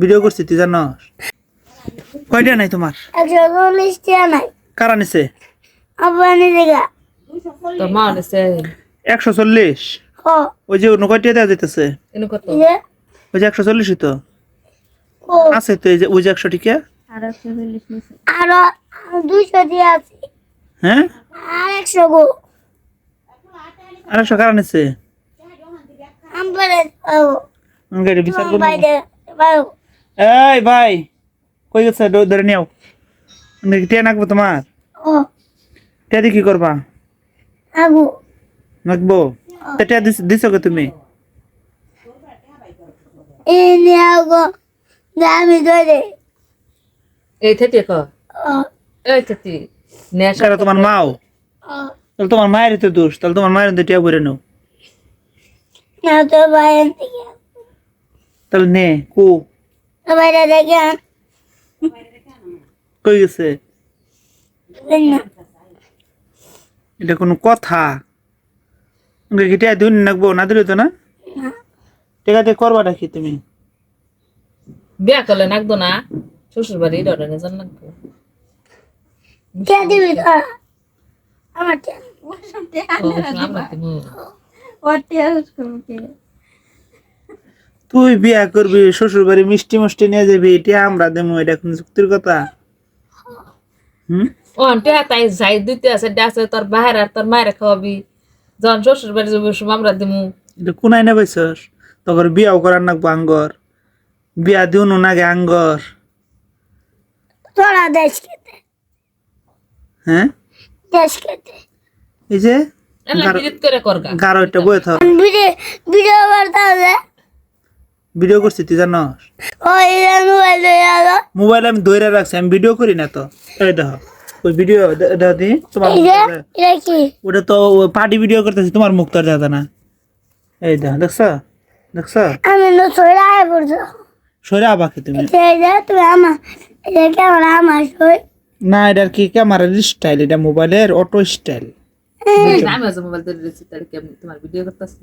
Video করছি তুই জানস কয়টা নাই তোমার? কারা নিছে? একশো চল্লিশ? ওই যে অন্য কয়টা দেওয়া যেতেছে ওই যে একশো চল্লিশই তো? আছে তো ওই যে একশো টিকা? আরও দুইশো দিয়ে আছে। হ্যাঁ? আর একশো গো। আর একশো কারা নিছে? আমবারে পাবো আমি গাড়ি বিচার করব। বাইরে পাবো এই ভাই কই গেছে? ধরে নিও টিয়া নাকবো তোমার? ও। টিয়া দিয়ে কি করবা? নাকবো? টিয়া দিছ- কে তুমি? তোমার মাও? তাহলে তোমার মায়ের তো দোষ তাহলে তোমার মায়ের টিয়া ভরে নাও। তাহলে নে কু। বাইরে থেকে কই গেছে? এটা কোনো কথা? টিয়া দিন নাকবো? না দিলে তো না? ঠিক আছে করবাটা কি তুমি? বিয়া করলে নাকবো না? শ্বশুর বাড়ি ডরে জান নাকবো। আমার আমরা। তুই বিয়া করবি শ্বশুর বাড়ি মিষ্টি মিষ্টি নিয়ে যাবি এটা আমরা দেবো এটা কোন যুক্তির কথা? হুম? তাই যাই দিতে আছে ডাছে তোর বাহির আর তোর মায়ের খাওয়াবি। যখন শ্বশুর বাড়ি যাবি সময় আমরা দিমু। এটা পাইছস? তখন বিয়াও করার নাকবো আঙ্গর। বিয়া দিও নাগে আঙ্গর। তোরা দেশ খেতে। হ্যাঁ? দেশ খেতে। এই যে? গারো একটা বয়ে থাক। ভিডিও ভিডিও করছি তুই জানস ওই মোবাইল আমি ধরে রাখছি আমি ভিডিও করি না তো। এই দেখো ওই ভিডিও দেখো দি তোমার এই যে এটা কি? ওটা তো পার্টি ভিডিও করতেছি তোমার মুখ তো আর যাবে না। এই দেখো দেখছ? দেখছ? সরে আবাকে তুমি। এই যে তুমি আমার এটা কেমন আমার সই। না এটার কি ক্যামেরার স্টাইল এটা মোবাইলের অটো স্টাইল আমি আজ মোবাইল ধরে রেখেছি তার কি তোমার ভিডিও করতেছি।